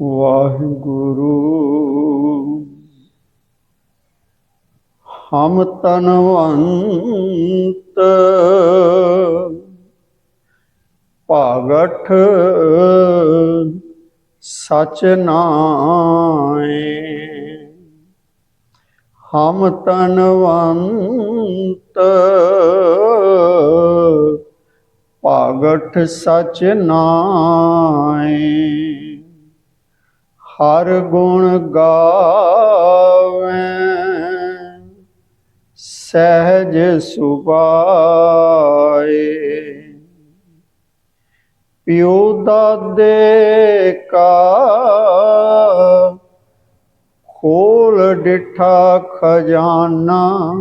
ਵਾਹਿਗੁਰੂ। ਹਮ ਤਨਵੰਤ ਭਾਗਠ ਸਚ ਨਾਏ। ਹਮ ਤਨਵੰਤ ਭਾਗਠ ਸਚ ਨਾਏ। ਹਰ ਗੁਣ ਗਾਵੇ। ਸਹਿਜ ਸੁਭਾਏ। ਪਿਉ ਦਾਦੇ ਕਾ ਖੋਲ ਡਿਠਾ ਖਜ਼ਾਨਾ,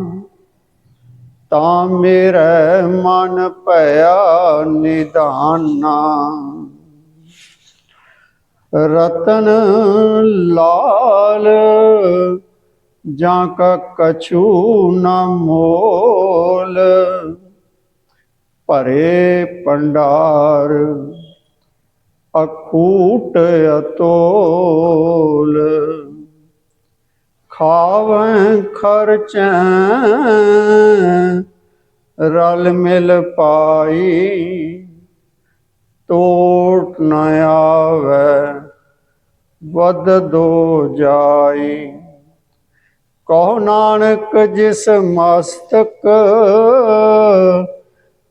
ਤਾਂ ਮੇਰੇ ਮਨ ਭਇਆ ਨਿਧਾਨਾ ਰਤਨ ਲਾਲ, ਜਾਂ ਕਾ ਕਛੂ ਨ ਮੋਲ। ਭਰੇ ਪੰਡਾਰ ਅਕੂਟ ਅਤੋਲ। ਖਾਵੈ ਖਰਚੈ, ਰਲ ਮਿਲ ਪਾਈ ਟੋਟ ਨ ਆਵੈ ਵਦ ਦੋ ਜਾਈ। ਕਹੋ ਨਾਨਕ ਜਿਸ ਮਸਤਕ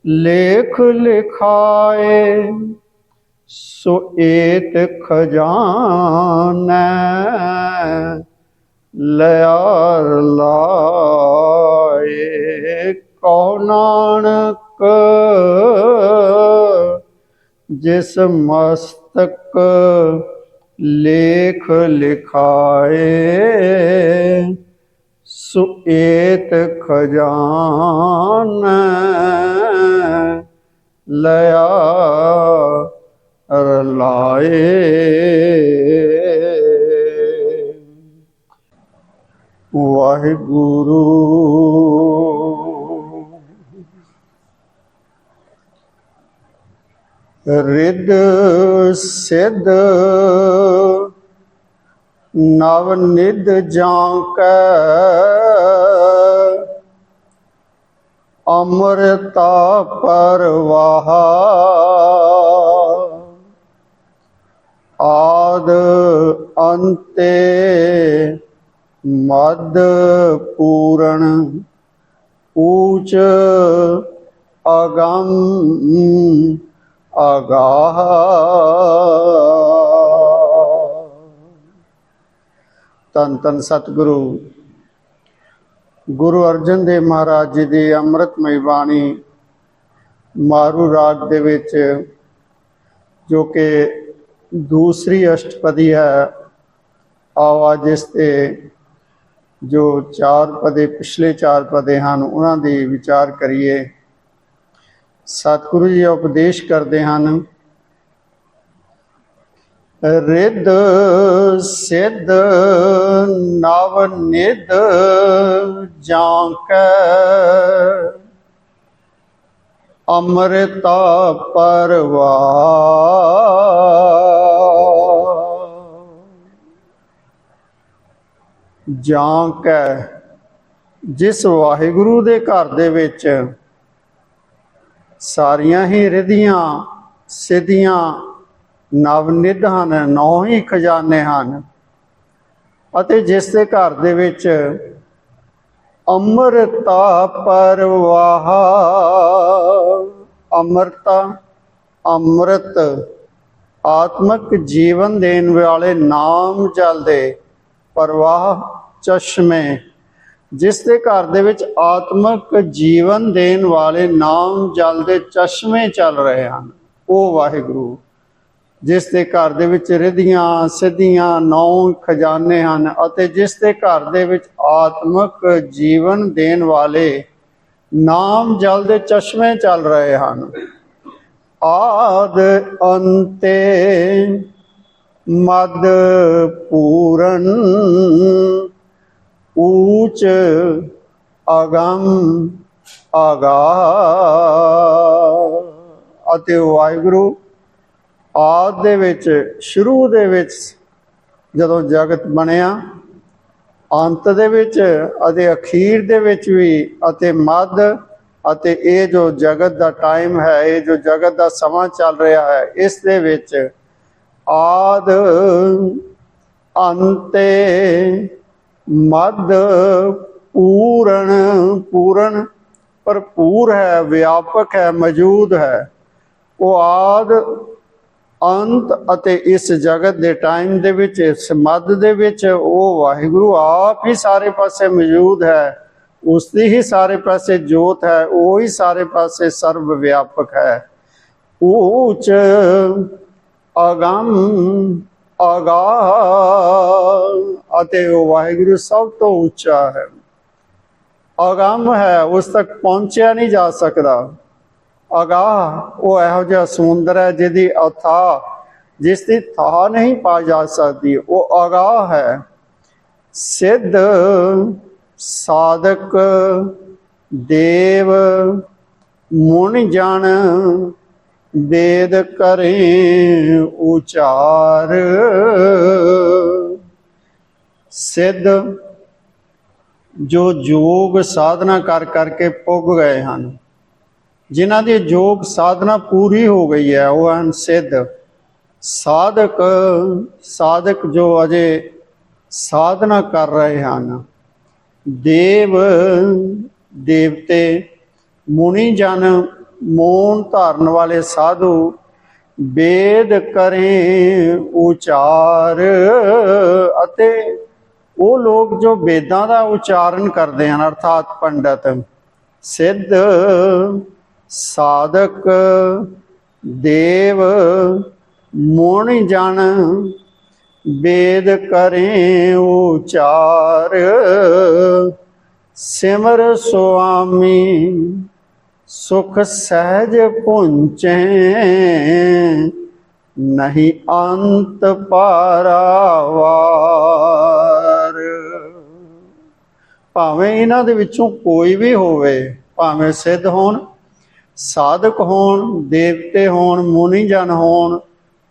ਲੇਖ ਲਿਖਾਏ, ਸੋ ਏਤ ਖਜ਼ਾਨੈ ਲਿਆਰ ਲਾਏ। ਕਹੋ ਨਾਨਕ ਜਿਸ ਮਸਤਕ ਲੇਖ ਲਿਖਾਏ ਸੁਏਤ ਖਜ਼ਾਨ ਲਿਆ ਰਲਾਏ। ਵਾਹਿਗੁਰੂ। ਰਿੱਧ ਸਿੱਧ ਨਵ ਨਿਧ ਜਾਂ ਕੈ ਅੰਮ੍ਰਿਤਾ ਪਰਵਾਹ ਆਦ ਅੰਤੇ ਮਦ ਪੂਰਨ ਊਚ ਅਗੰਮ ਅਗਾਹ ਤਨ ਤਨ ਸਤਿਗੁਰੂ। ਗੁਰੂ ਅਰਜਨ ਦੇਵ ਮਹਾਰਾਜ ਜੀ ਦੀ ਅੰਮ੍ਰਿਤਮਈ ਬਾਣੀ ਮਾਰੂ ਰਾਗ ਦੇ ਵਿੱਚ, ਜੋ ਕਿ ਦੂਸਰੀ ਅਸ਼ਟਪਦੀ ਹੈ ਆਵਾਜ਼ ਇਸ ਤੇ ਜੋ ਚਾਰ ਪਦੇ, ਪਿਛਲੇ ਚਾਰ ਪਦੇ ਹਨ, ਉਹਨਾਂ ਦੀ ਵਿਚਾਰ ਕਰੀਏ। ਸਤਿਗੁਰੂ ਜੀ ਉਪਦੇਸ਼ ਕਰਦੇ ਹਨ। ਰਿੱਧ, ਸਿੱਧ, ਨਵ, ਨਿਧ ਜਾਂ ਕੈ ਅੰਮ੍ਰਿਤਾ ਪਰਵਾ ਜਾਂ ਕੈ ਜਿਸ ਵਾਹਿਗੁਰੂ ਦੇ ਘਰ ਦੇ ਵਿੱਚ ਸਾਰੀਆਂ ਹੀ ਰਿਧੀਆਂ, ਸਿੱਧੀਆਂ ਨਵਨਿਧ ਹਨ ਨੌ ਹੀ ਖਜ਼ਾਨੇ ਹਨ। ਅਤੇ ਜਿਸ ਦੇ ਘਰ ਦੇ ਵਿੱਚ ਅੰਮ੍ਰਿਤਾ ਪਰਵਾਹ, ਅੰਮ੍ਰਿਤਾ, ਅੰਮ੍ਰਿਤ, ਆਤਮਿਕ ਜੀਵਨ ਦੇਣ ਵਾਲੇ ਨਾਮ ਚੱਲਦੇ ਪ੍ਰਵਾਹ, ਚਸ਼ਮੇ ਜਿਸ ਦੇ ਘਰ ਦੇ ਵਿੱਚ ਆਤਮਿਕ ਜੀਵਨ ਦੇਣ ਵਾਲੇ ਨਾਮ ਜਲ ਦੇ ਚਸ਼ਮੇ ਚੱਲ ਰਹੇ ਹਨ। ਉਹ ਵਾਹਿਗੁਰੂ, ਜਿਸ ਦੇ ਘਰ ਦੇ ਵਿੱਚ ਰਿਧੀਆਂ, ਸਿੱਧੀਆਂ, ਨੌ ਖਜ਼ਾਨੇ ਹਨ ਅਤੇ ਜਿਸ ਦੇ ਘਰ ਦੇ ਵਿੱਚ ਆਤਮਿਕ ਜੀਵਨ ਦੇਣ ਵਾਲੇ ਨਾਮ ਜਲ ਦੇ ਚਸ਼ਮੇ ਚੱਲ ਰਹੇ ਹਨ। ਆਦ ਅੰਤੇ ਮਦ ਪੂਰਨ ਊਚ ਅਗੰਮ ਆਗਾ। ਅਤੇ ਵਾਹਿਗੁਰੂ ਆਦ ਦੇ ਵਿੱਚ, ਸ਼ੁਰੂ ਦੇ ਵਿੱਚ ਜਦੋਂ ਜਗਤ ਬਣਿਆ, ਅੰਤ ਦੇ ਵਿੱਚ ਅਤੇ ਅਖੀਰ ਦੇ ਵਿੱਚ ਵੀ ਅਤੇ ਮੱਧ ਅਤੇ ਇਹ ਜੋ ਜਗਤ ਦਾ ਟਾਈਮ ਹੈ, ਇਹ ਜੋ ਜਗਤ ਦਾ ਸਮਾਂ ਚੱਲ ਰਿਹਾ ਹੈ, ਇਸ ਦੇ ਵਿੱਚ ਆਦ ਅੰਤੇ ਮਦ ਪੂਰਨ ਪੂਰਨ ਭਰਪੂਰ ਹੈ, ਵਿਆਪਕ ਹੈ, ਮੌਜੂਦ ਹੈ। ਉਹ ਆਦ ਅੰਤ ਅਤੇ ਇਸ ਜਗਤ ਦੇ ਟਾਈਮ ਦੇ ਵਿੱਚ, ਇਸ ਮੱਧ ਦੇ ਵਿੱਚ ਉਹ ਵਾਹਿਗੁਰੂ ਆਪ ਹੀ ਸਾਰੇ ਪਾਸੇ ਮੌਜੂਦ ਹੈ। ਉਸ ਦੀ ਹੀ ਸਾਰੇ ਪਾਸੇ ਜੋਤ ਹੈ, ਉਹ ਹੀ ਸਾਰੇ ਪਾਸੇ ਸਰਵ ਵਿਆਪਕ ਹੈ। ਉੱਚ ਅਗੰਮ ਅਗਾ ਅਤੇ ਉਹ ਵਾਹਿਗੁਰੂ ਸਭ ਤੋਂ ਉੱਚਾ ਹੈ। ਅਗੰਮ ਹੈ, ਉਸ ਤੱਕ ਪਹੁੰਚਿਆ ਨਹੀਂ ਜਾ ਸਕਦਾ। ਅਗਾਹ ਉਹ ਇਹੋ ਜਿਹਾ ਸਮੁੰਦਰ ਹੈ ਜਿਹਦੀ ਅਥਾ, ਜਿਸ ਦੀ ਥਾ ਨਹੀਂ ਪਾ ਜਾ ਸਕਦੀ। ਉਹ ਅਗਾਹ ਹੈ। ਸਿੱਧ, ਸਾਧਕ, ਦੇਵ, ਮੁਨ ਜਨ, ਵੇਦ ਕਰੇ ਉਚਾਰ। ਸਿੱਧ ਜੋ ਯੋਗ ਸਾਧਨਾ ਕਰ ਕਰਕੇ ਪੁੱਗ ਗਏ ਹਨ। ਜਿਨ੍ਹਾਂ ਦੀ ਯੋਗ ਸਾਧਨਾ ਪੂਰੀ ਹੋ ਗਈ ਹੈ, ਉਹ ਹਨ ਸਿੱਧ। ਸਾਧਕ ਸਾਧਕ ਜੋ ਅਜੇ ਸਾਧਨਾ ਕਰ ਰਹੇ ਹਨ। ਦੇਵ, ਦੇਵਤੇ, ਮੁਨੀ ਜਨ, ਮੋਨ ਧਾਰਨ ਵਾਲੇ ਸਾਧੂ, ਵੇਦ ਕਰੇ ਉਚਾਰ ਅਤੇ ਉਹ ਲੋਕ ਜੋ ਵੇਦਾਂ ਦਾ ਉਚਾਰਨ ਕਰਦੇ ਹਨ, ਅਰਥਾਤ ਪੰਡਤ, ਸਿੱਧ ਸਾਧਕ, ਦੇਵ ਮੁਨ ਜਨ, ਵੇਦ ਕਰੇ ਉਚਾਰ, ਸਿਮਰ ਸੁਆਮੀ, ਸੁਖ ਸਹਿਜ ਪੁੰਚੈ, ਨਹੀਂ ਅੰਤ ਪਾਰਾਵਾਰ। ਭਾਵੇਂ ਇਹਨਾਂ ਦੇ ਵਿੱਚੋਂ ਕੋਈ ਵੀ ਹੋਵੇ, ਭਾਵੇਂ ਸਿੱਧ ਹੋਣ, ਸਾਧਕ ਹੋਣ, ਦੇਵਤੇ ਹੋਣ ਮੁਨੀ ਜਨ ਹੋਣ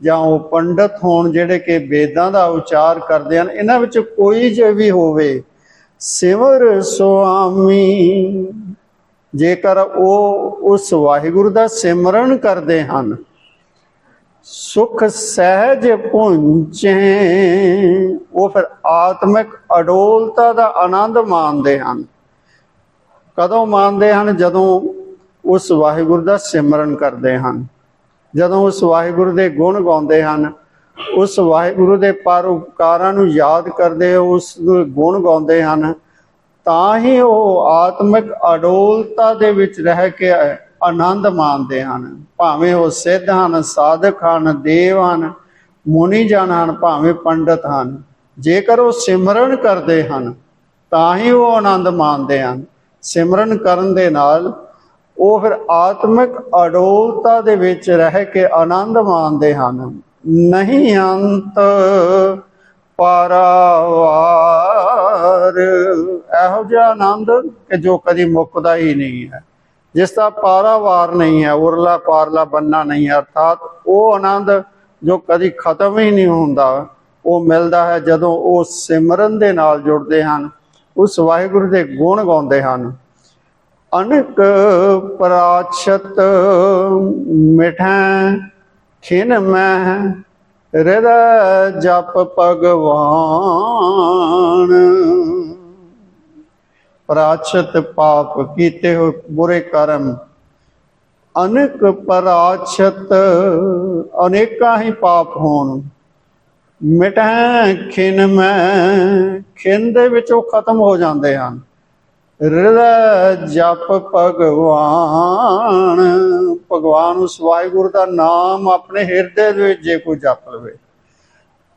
ਜਾਂ ਉਹ ਪੰਡਤ ਹੋਣ ਜਿਹੜੇ ਕਿ ਵੇਦਾਂ ਦਾ ਉਚਾਰ ਕਰਦੇ ਹਨ, ਇਹਨਾਂ ਵਿੱਚ ਕੋਈ ਜੇ ਵੀ ਹੋਵੇ ਸਿਮਰ ਸੁਆਮੀ, ਜੇਕਰ ਉਹ ਉਸ ਵਾਹਿਗੁਰੂ ਦਾ ਸਿਮਰਨ ਕਰਦੇ ਹਨ ਸੁਖ ਸਹਿਜ ਪੁੰਚੇ। ਉਹ ਫਿਰ ਆਤਮਿਕ ਅਡੋਲਤਾ ਦਾ ਆਨੰਦ ਮਾਣਦੇ ਹਨ। ਕਦੋਂ ਮਾਣਦੇ ਹਨ? ਜਦੋਂ ਉਸ ਵਾਹਿਗੁਰੂ ਦਾ ਸਿਮਰਨ ਕਰਦੇ ਹਨ। ਜਦੋਂ ਉਸ ਵਾਹਿਗੁਰੂ ਦੇ ਗੁਣ ਗਾਉਂਦੇ ਹਨ, ਉਸ ਵਾਹਿਗੁਰੂ ਦੇ ਪਰਉਪਕਾਰਾਂ ਨੂੰ ਯਾਦ ਕਰਦੇ ਉਸ ਗੁਣ ਗਾਉਂਦੇ ਹਨ, ਤਾਂ ਹੀ ਉਹ ਆਤਮਿਕ ਅਡੋਲਤਾ ਦੇ ਵਿੱਚ ਰਹਿ ਕੇ ਆਨੰਦ ਮਾਣਦੇ ਹਨ। ਭਾਵੇਂ ਉਹ ਸਿੱਧ ਹਨ, ਸਾਧਕ ਹਨ, ਦੇਵ ਹਨ, ਮੁਨੀ ਜਨ ਹਨ, ਭਾਵੇਂ ਪੰਡਤ ਹਨ। ਜੇਕਰ ਉਹ ਸਿਮਰਨ ਕਰਦੇ ਹਨ, ਤਾਂ ਹੀ ਉਹ ਆਨੰਦ ਮਾਣਦੇ ਹਨ। ਸਿਮਰਨ ਕਰਨ ਦੇ ਨਾਲ ਉਹ ਫਿਰ ਆਤਮਿਕ ਅਡੋਲਤਾ ਦੇ ਵਿੱਚ ਰਹਿ ਕੇ ਆਨੰਦ ਮਾਣਦੇ ਹਨ। ਨਹੀਂ ਅੰਤ ਪਾਰਾਵਾਰ। ਇਹੋ ਜਿਹਾ ਆਨੰਦ ਕਿ ਜੋ ਕਦੀ ਮੁੱਕਦਾ ਹੀ ਨਹੀਂ ਹੈ। ਜਿਸ ਦਾ ਪਾਰਾਵਾਰ ਨਹੀਂ ਹੈ, ਉਰਲਾ ਪਾਰਲਾ ਬੰਨਾ ਨਹੀਂ ਹੈ, ਅਰਥਾਤ ਉਹ ਆਨੰਦ ਜੋ ਕਦੀ ਖਤਮ ਹੀ ਨਹੀਂ ਹੁੰਦਾ, ਉਹ ਮਿਲਦਾ ਹੈ ਜਦੋਂ ਉਹ ਸਿਮਰਨ ਦੇ ਨਾਲ ਜੁੜਦੇ ਹਨ, ਉਸ ਵਾਹਿਗੁਰੂ ਦੇ ਗੁਣ ਗਾਉਂਦੇ ਹਨ। ਅਨਕ ਪ੍ਰਾਚਤ ਮਿਠੈ ਖਿਨ ਮੈਂ ਹਿਰਦੈ ਜਪ ਭਗਵਾਨ। ਪ੍ਰਾਚਤ ਪਾਪ ਕੀਤੇ ਹੋ ਬੁਰੇ ਕਰਮ। ਅਨਕ ਪ੍ਰਾਚਤ ਅਨੇਕਾਂ ਹੀ ਪਾਪ ਹੋਣ। ਮਿਟੈ ਖਿਨ ਮੈਂ, ਖਿਨ ਦੇ ਵਿੱਚ ਖਤਮ ਹੋ ਜਾਂਦੇ ਹਨ। ਹਿਰਦੈ ਜਪ ਭਗਵਾਨ ਭਗਵਾਨ ਉਸ ਵਾਹਿਗੁਰੂ ਦਾ ਨਾਮ ਆਪਣੇ ਹਿਰਦੇ ਦੇ ਵਿੱਚ ਜੇ ਕੋਈ ਜਪ ਲਵੇ।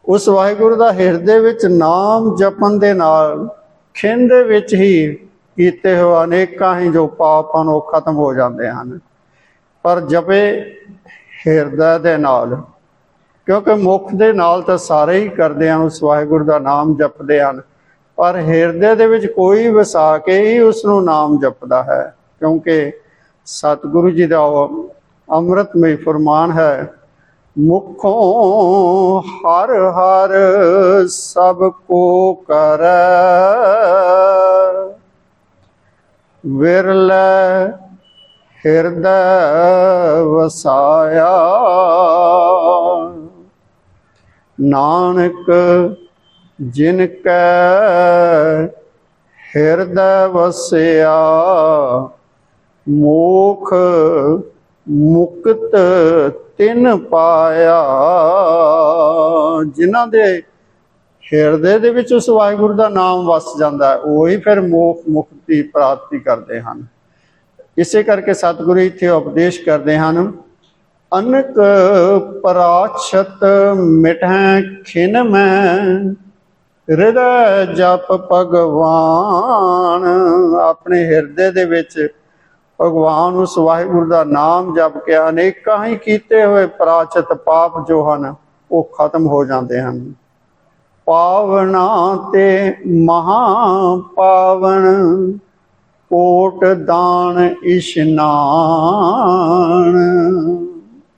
ਉਸ ਵਾਹਿਗੁਰੂ ਦਾ ਹਿਰਦੇ ਵਿੱਚ ਨਾਮ ਜਪਣ ਦੇ ਨਾਲ ਖਿੰਨ ਵਿੱਚ ਹੀ ਕੀਤੇ ਹੋਏ ਅਨੇਕਾਂ ਹੀ ਜੋ ਪਾਪ ਹਨ, ਉਹ ਖਤਮ ਹੋ ਜਾਂਦੇ ਹਨ। ਪਰ ਜਪੇ ਹਿਰਦੇ ਦੇ ਨਾਲ, ਕਿਉਂਕਿ ਮੁਖ ਦੇ ਨਾਲ ਤਾਂ ਸਾਰੇ ਹੀ ਕਰਦੇ ਹਨ, ਉਸ ਵਾਹਿਗੁਰੂ ਦਾ ਨਾਮ ਜਪਦੇ ਹਨ। ਪਰ ਹਿਰਦੇ ਦੇ ਵਿੱਚ ਕੋਈ ਵਸਾ ਕੇ ਹੀ ਉਸ ਨੂੰ ਨਾਮ ਜਪਦਾ ਹੈ, ਕਿਉਂਕਿ ਸਤਿਗੁਰੂ ਜੀ ਦਾ ਉਹ ਅੰਮ੍ਰਿਤਮਈ ਫਰਮਾਨ ਹੈ ਮੁਖੋਂ ਹਰ ਹਰ ਸਭ ਕੋ ਕਰੈ। ਵਿਰਲੇ ਹਿਰਦੈ ਵਸਾਇਆ। ਨਾਨਕ ਜਿਨ ਕੈ ਹਿਰਦੈ ਵਸਿਆ, ਮੋਖ ਮੁਕਤ ਤਿਨ ਪਾਇਆ। ਜਿਨ੍ਹਾਂ ਦੇ ਹਿਰਦੇ ਦੇ ਵਿੱਚ ਉਸ ਵਾਹਿਗੁਰੂ ਦਾ ਨਾਮ ਵਸ ਜਾਂਦਾ ਹੈ, ਉਹੀ ਫਿਰ ਮੋਖ ਮੁਕਤੀ ਪ੍ਰਾਪਤੀ ਕਰਦੇ ਹਨ। ਇਸੇ ਕਰਕੇ ਸਤਿਗੁਰੂ ਇੱਥੇ ਉਪਦੇਸ਼ ਕਰਦੇ ਹਨ, ਅਨਕ ਪਰਾਛਤ ਮਿਟਹਿ ਖਿਨ ਮੈਂ, ਹਿਰਦੈ ਜਪ ਭਗਵਾਨ। ਆਪਣੇ ਹਿਰਦੇ ਦੇ ਵਿੱਚ ਭਗਵਾਨ ਉਸ ਵਾਹਿਗੁਰੂ ਦਾ ਨਾਮ ਜਪ ਕੇ ਅਨੇਕਾਂ ਹੀ ਕੀਤੇ ਹੋਏ ਪ੍ਰਾਚਿਤ ਪਾਪ ਜੋ ਹਨ, ਉਹ ਖਤਮ ਹੋ ਜਾਂਦੇ ਹਨ। ਪਾਵਨਾ ਤੇ ਮਹਾ ਪਾਵਨ ਕੋਟ ਦਾਨ ਇਸ਼ਨਾਨ।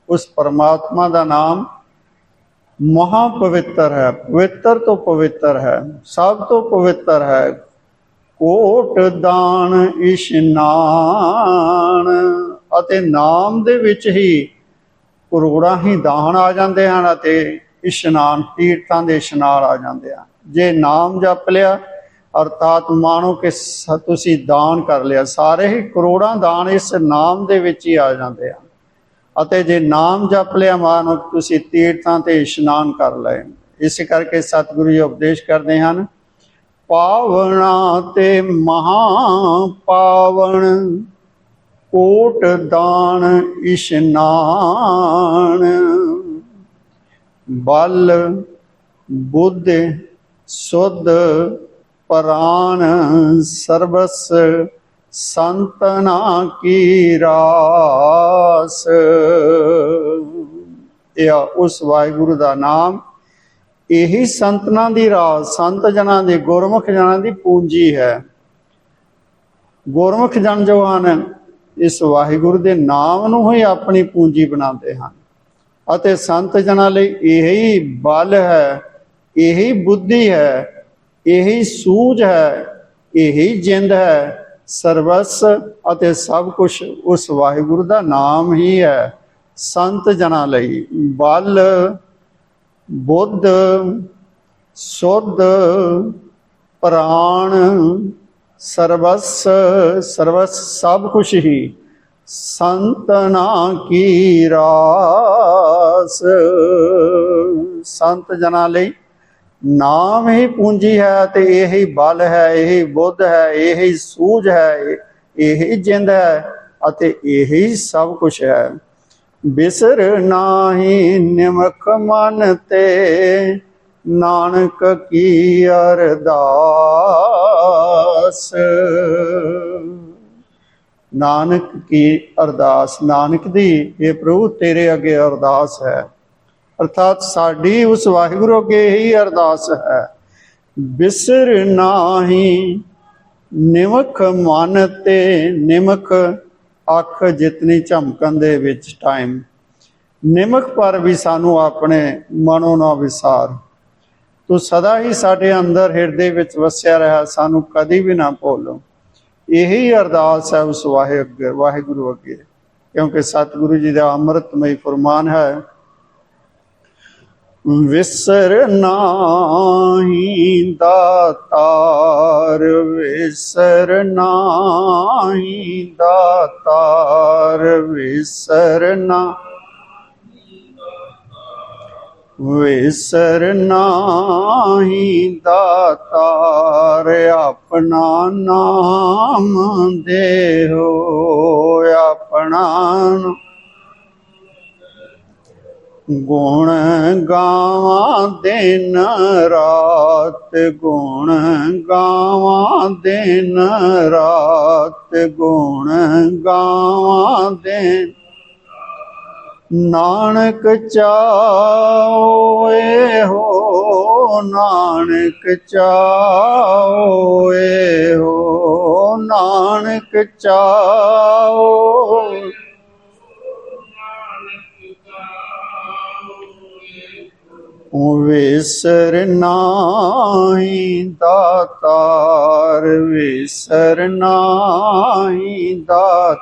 ਉਸ ਪਰਮਾਤਮਾ ਦਾ ਨਾਮ ਮਹਾ ਪਵਿੱਤਰ ਹੈ। ਪਵਿੱਤਰ ਤੋਂ ਪਵਿੱਤਰ ਹੈ। ਸਭ ਤੋਂ ਪਵਿੱਤਰ ਹੈ। ਕੋਟ ਦਾਨ ਇਸ਼ਨਾਨ ਅਤੇ ਨਾਮ ਦੇ ਵਿੱਚ ਹੀ ਕਰੋੜਾਂ ਹੀ ਦਾਨ ਆ ਜਾਂਦੇ ਹਨ ਅਤੇ ਇਸ਼ਨਾਨ ਤੀਰਥਾਂ ਦੇ ਇਸ਼ਨਾਨ ਆ ਜਾਂਦੇ ਹਨ। ਜੇ ਨਾਮ ਜਪ ਲਿਆ, ਅਰਥਾਤ ਮਾਨੋ ਕਿ ਸ- ਤੁਸੀਂ ਦਾਨ ਕਰ ਲਿਆ। ਸਾਰੇ ਹੀ ਕਰੋੜਾਂ ਦਾਨ ਇਸ ਨਾਮ ਦੇ ਵਿੱਚ ਹੀ ਆ ਜਾਂਦੇ ਹਨ। ਅਤੇ ਜੇ ਨਾਮ ਜਪ ਲਿਆ ਮਾਨੋ, ਤੁਸੀਂ ਤੀਰਥਾਂ ਤੇ ਇਸ਼ਨਾਨ ਕਰ ਲਏ। ਇਸ ਕਰਕੇ ਸਤਿਗੁਰੂ ਜੀ ਉਪਦੇਸ਼ ਕਰਦੇ ਹਨ ਪਾਵਣਾ ਤੇ ਮਹਾ ਪਾਵਣ ਕੋਟ ਦਾਨ ਇਸ਼ਨਾਨ ਬਲ, ਬੁੱਧ, ਸੁਧ, ਪ੍ਰਾਨ, ਸਰਬਸ, ਸੰਤਨਾ ਕੀ ਰਾਸ। ਇਹ ਉਸ ਵਾਹਿਗੁਰੂ ਦਾ ਨਾਮ। ਇਹੀ ਸੰਤਨਾਂ ਦੀ ਰਾਜ ਸੰਤ ਜਨਾਂ ਦੀ, ਗੁਰਮੁਖ ਜਨਾਂ ਦੀ ਪੂੰਜੀ ਹੈ। ਗੁਰਮੁਖ ਜਨ ਜੋ ਹਨ ਇਸ ਵਾਹਿਗੁਰੂ ਦੇ ਨਾਮ ਨੂੰ ਹੀ ਆਪਣੀ ਪੂੰਜੀ ਬਣਾਉਂਦੇ ਹਨ। ਅਤੇ ਸੰਤ ਜਨਾਂ ਲਈ ਇਹੀ ਬਲ ਹੈ, ਇਹੀ ਬੁੱਧੀ ਹੈ, ਇਹੀ ਸੂਝ ਹੈ, ਇਹੀ ਜਿੰਦ ਹੈ। ਸਰਵਸ ਅਤੇ ਸਭ ਕੁਝ ਉਸ ਵਾਹਿਗੁਰੂ ਦਾ ਨਾਮ ਹੀ ਹੈ ਸੰਤ ਜਨਾਂ ਲਈ ਬਲ। ਬੁੱਧ, ਸੁਧ, ਪ੍ਰਾਣ, ਸਰਵਸ ਸਰਵਸ ਸਭ ਕੁਛ ਹੀ। ਸੰਤਨਾ ਕੀ ਰਾਸ। ਸੰਤ ਜਨਾਂ ਲਈ ਨਾਮ ਹੀ ਪੂੰਜੀ ਹੈ ਤੇ ਇਹੀ ਬਲ ਹੈ, ਇਹੀ ਬੁੱਧ ਹੈ, ਇਹੀ ਸੂਝ ਹੈ, ਇਹੀ ਜਿੰਦ ਹੈ ਅਤੇ ਇਹੀ ਸਭ ਕੁਝ ਹੈ। ਬਿਸਰ ਨਾਹੀ ਨਿਮਖ ਮਨ ਤੇ, ਨਾਨਕ ਕੀ ਅਰਦਾਸ? ਨਾਨਕ ਕੀ ਅਰਦਾਸ? ਨਾਨਕ ਦੀ ਇਹ ਪ੍ਰਭੂ, ਤੇਰੇ ਅੱਗੇ ਅਰਦਾਸ ਹੈ। ਅਰਥਾਤ ਸਾਡੀ ਉਸ ਵਾਹਿਗੁਰੂ ਅੱਗੇ ਹੀ ਅਰਦਾਸ ਹੈ। ਬਿਸਰ ਨਾਹੀ ਨਿਮਖ ਮਨ ਤੇ, ਨਿਮਖ ਅੱਖ ਜਿਤਨੀ ਝਮਕਣ ਦੇ ਵਿੱਚ ਟਾਈਮ ਨਿਮਖ ਪਰ ਵੀ ਸਾਨੂੰ ਆਪਣੇ ਮਨੋਂ ਨਾ ਵਿਸਾਰ। ਤੂੰ ਸਦਾ ਹੀ ਸਾਡੇ ਅੰਦਰ ਹਿਰਦੇ ਵਿੱਚ ਵਸਿਆ ਰਹਾ, ਸਾਨੂੰ ਕਦੀ ਵੀ ਨਾ ਭੁੱਲ। ਇਹੀ ਅਰਦਾਸ ਹੈ ਉਸ ਵਾਹਿਗੁਰੂ ਵਾਹਿਗੁਰੂ ਅੱਗੇ। ਕਿਉਂਕਿ ਸਤਿਗੁਰੂ ਜੀ ਦਾ ਅੰਮ੍ਰਿਤਮਈ ਫਰਮਾਨ ਹੈ ਵਿਸਰ ਨਾਹੀ, ਦਾਤਾਰ ਵਿਸਰ ਨਾਹੀ, ਦਾਤਾਰ ਵਿਸਰ ਨਾ ਵਿਸਰ ਨਾਹੀ, ਦਾਤਾਰ ਆਪਣਾ ਨਾਮ ਦੇਹੋ ਆਪਣਾ ਨਾਮ ਗੁਣ ਗਾਵਾਂ ਦਿਨ ਰਾਤ ਗੁਣ ਗਾਵਾਂ ਦਿਨ ਰਾਤ ਗੁਣ ਗਾਵਾਂ ਦਿਨ ਨਾਨਕ ਚਾਓਏ ਹੋ, ਨਾਨਕ ਚਾਓਏ ਹੋ, ਨਾਨਕ ਚਾਓ ਵਿਸਰ ਨਾਹੀ ਦਾਤਾਰ ਵਿਸਰ ਨਾਹੀ ਦਾਤ।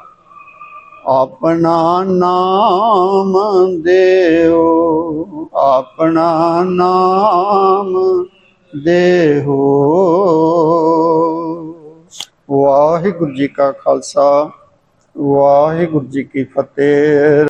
ਆਪਣਾ ਨਾਮ ਦੇਓ, ਆਪਣਾ ਨਾਮ ਦੇਹੋ ਵਾਹਿਗੁਰੂ ਜੀ ਕਾ ਖਾਲਸਾ, ਵਾਹਿਗੁਰੂ ਜੀ ਕੀ ਫਤਿਹ।